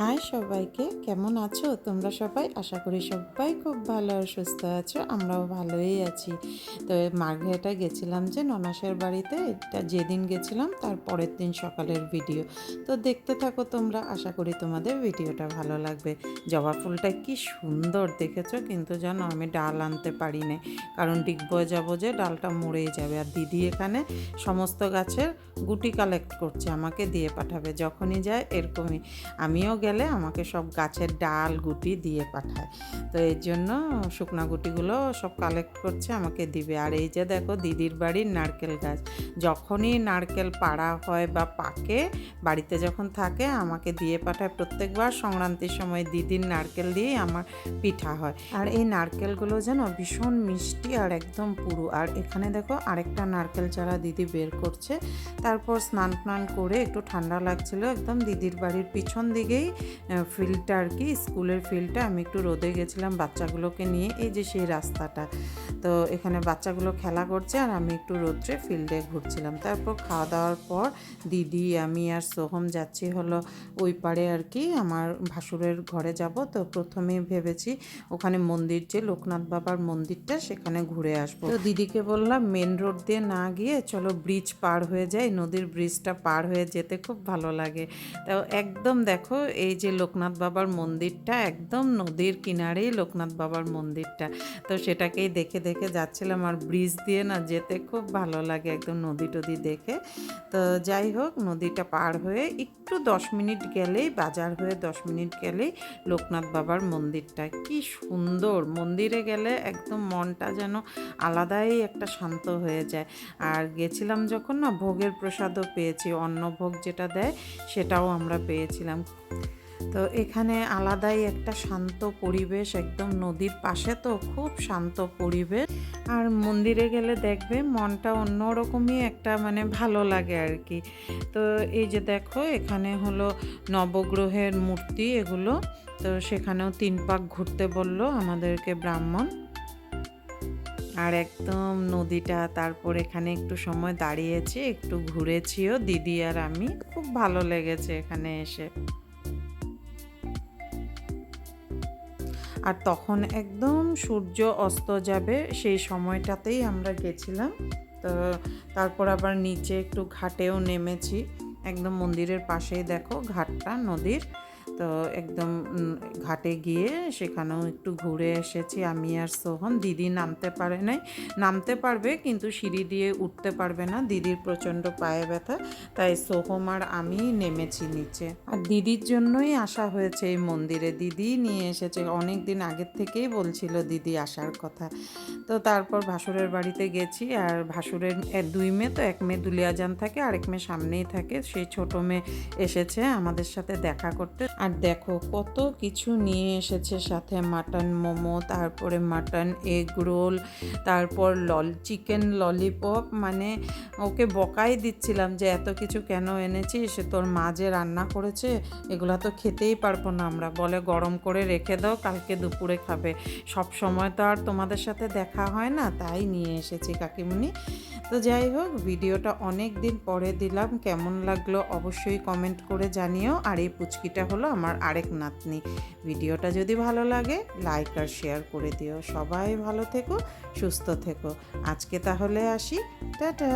High সবাইকে, কেমন আছো? তোমরা সবাই? আশা করি সবাই খুব ভালো আর সুস্থ আছো, আমরাও ভালোই আছি। তো মার্ঘেটা গেছিলাম যে ননাসের বাড়িতে এটা যেদিন গেছিলাম তার পরের দিন সকালের ভিডিও তো দেখতে থাকো তোমরা, আশা করি তোমাদের ভিডিওটা ভালো লাগবে। জবা ফুলটা কি সুন্দর দেখেছ, কিন্তু জানো আমি ডাল আনতে পারি না। কারণ ডিগবয়ে যাব যে ডালটা মরেই যাবে। আর দিদি এখানে সমস্ত গাছের গুটি কালেক্ট করছে, আমাকে দিয়ে পাঠাবে, যখনই যায় এরকমই। আমিও গেলে আমাকে সব গাছের ডাল, গুটি দিয়ে পাঠায়। তো এর জন্য শুকনা গুটিগুলো সব কালেক্ট করছে, আমাকে দিবে। আর এই যে দেখো দিদির বাড়ির নারকেল গাছ। যখনই নারকেল পাড়া হয় বা পাকে, বাড়িতে যখন থাকে, আমাকে দিয়ে পাঠায়। প্রত্যেকবার সংক্রান্তির সময় দিদির নারকেল দিয়েই আমার পিঠা হয়। আর এই নারকেলগুলো যেন ভীষণ মিষ্টি আর একদম পুরো। আর এখানে দেখো আরেকটা নারকেল চারা দিদি বের করছে। তারপর স্নান টান করে একটু ঠান্ডা লাগছিল, একদম দিদির বাড়ির পিছন দিকেই ফিল্ডটা আর কি, স্কুলের ফিল্ডটা। আমি একটু রোদে গেছিলাম বাচ্চাগুলোকে নিয়ে, এই যে সেই রাস্তাটা। তো এখানে বাচ্চাগুলো খেলা করছে আর আমি একটু রোদ্রে ফিল্ডে ঘুরছিলাম। তারপর খাওয়া দাওয়ার পর দিদি, আমি আর সোহম যাচ্ছি হলো ওই পারে আর কি, আমার ভাসুরের ঘরে যাব। তো প্রথমেই ভেবেছি ওখানে মন্দির, যে লোকনাথ বাবার মন্দিরটা, সেখানে ঘুরে আসব। তো দিদিকে বললাম, মেন রোড দিয়ে না গিয়ে চলো ব্রিজ পার হয়ে যায় নদীর ব্রিজটা পার হয়ে যেতে খুব ভালো লাগে। তো একদম দেখো এই যে লোকনাথ বাবার মন্দিরটা একদম নদীর কিনারেই লোকনাথ বাবার মন্দিরটা। তো সেটাকেই দেখে দেখে যাচ্ছিলাম আর ব্রিজ দিয়ে না যেতে খুব ভালো লাগে একদম নদী টদি দেখে। তো যাই হোক, নদীটা পার হয়ে একটু দশ মিনিট গেলেই, বাজার হয়ে দশ মিনিট গেলেই লোকনাথ বাবার মন্দিরটা। কি সুন্দর! মন্দিরে গেলে একদম মনটা যেন আলাদাই একটা শান্ত হয়ে যায়। আর গেছিলাম যখন না ভোগের প্রসাদও পেয়েছি, অন্নভোগ যেটা দেয় সেটাও আমরা পেয়েছিলাম। তো এখানে আলাদাই একটা শান্ত পরিবেশ, একদম নদীর পাশে তো খুব শান্ত পরিবেশ। আর মন্দিরে গেলে দেখবে মনটা অন্যরকমই একটা মানে ভালো লাগে আর কি তো এই যে দেখো, এখানে হলো নবগ্রহের মূর্তি এগুলো। তো সেখানেও তিন পাক ঘুরতে বলল আমাদেরকে ব্রাহ্মণ। আর একদম নদীটা, তারপর এখানে একটু সময় দাঁড়িয়েছি, একটু ঘুরেছিও দিদি আর আমি। খুব ভালো লেগেছে এখানে এসে। আর তখন একদম সূর্য অস্ত যাবে সেই সময়টাতেই আমরা গেছিলাম। তো তারপর আবার নিচে একটু ঘাটেও নেমেছি। একদম মন্দিরের পাশেই দেখো ঘাটটা, নদীর। তো একদম ঘাটে গিয়ে সেখানেও একটু ঘুরে এসেছি। আমি আর সোহন দিদি নামতে পারে নাই। নামতে পারবে কিন্তু সিঁড়ি দিয়ে উঠতে পারবে না। দিদির প্রচণ্ড পায়ে ব্যথা, তাই সোহম আর আমি নেমেছি নিচে। আর দিদির জন্যই আসা হয়েছে এই মন্দিরে। দিদি নিয়ে এসেছে। অনেক দিন আগের থেকেই বলছিল দিদি আসার কথা। তো তারপর ভাসুরের বাড়িতে গেছি। আর ভাসুরের দুই মেয়ে তো, এক মেয়ে দুলিয়াজান থাকে, আরেক মেয়ে সামনেই থাকে। সেই ছোট মেয়ে এসেছে আমাদের সাথে দেখা করতে। আর দেখো কত কিছু নিয়ে এসেছে সাথে মাটন মোমো, তারপরে মাটন এগ রোল, তারপর লল, চিকেন ললিপপ মানে ওকে বকাই দিচ্ছিলাম যে এত কিছু কেন এনেছিস? তোর মা যে রান্না করেছে, এগুলো তো খেতেই পারব না আমরা। বলে গরম করে রেখে দাও, কালকে দুপুরে খাবে। সব সময় তো আর তোমাদের সাথে দেখা হয় না, তাই নিয়ে এসেছি কাকিমুনি। তো যাই হোক, ভিডিওটা অনেক দিন পরে দিলাম। কেমন লাগল অবশ্যই কমেন্ট করে জানিও। আর এই পুচকিটা হলো আমার আরেক নাতনি। ভিডিওটা যদি ভালো লাগে লাইক আর শেয়ার করে দিও। সবাই ভালো থেকো, সুস্থ থেকো। আজকে তাহলে আসি। টাটা!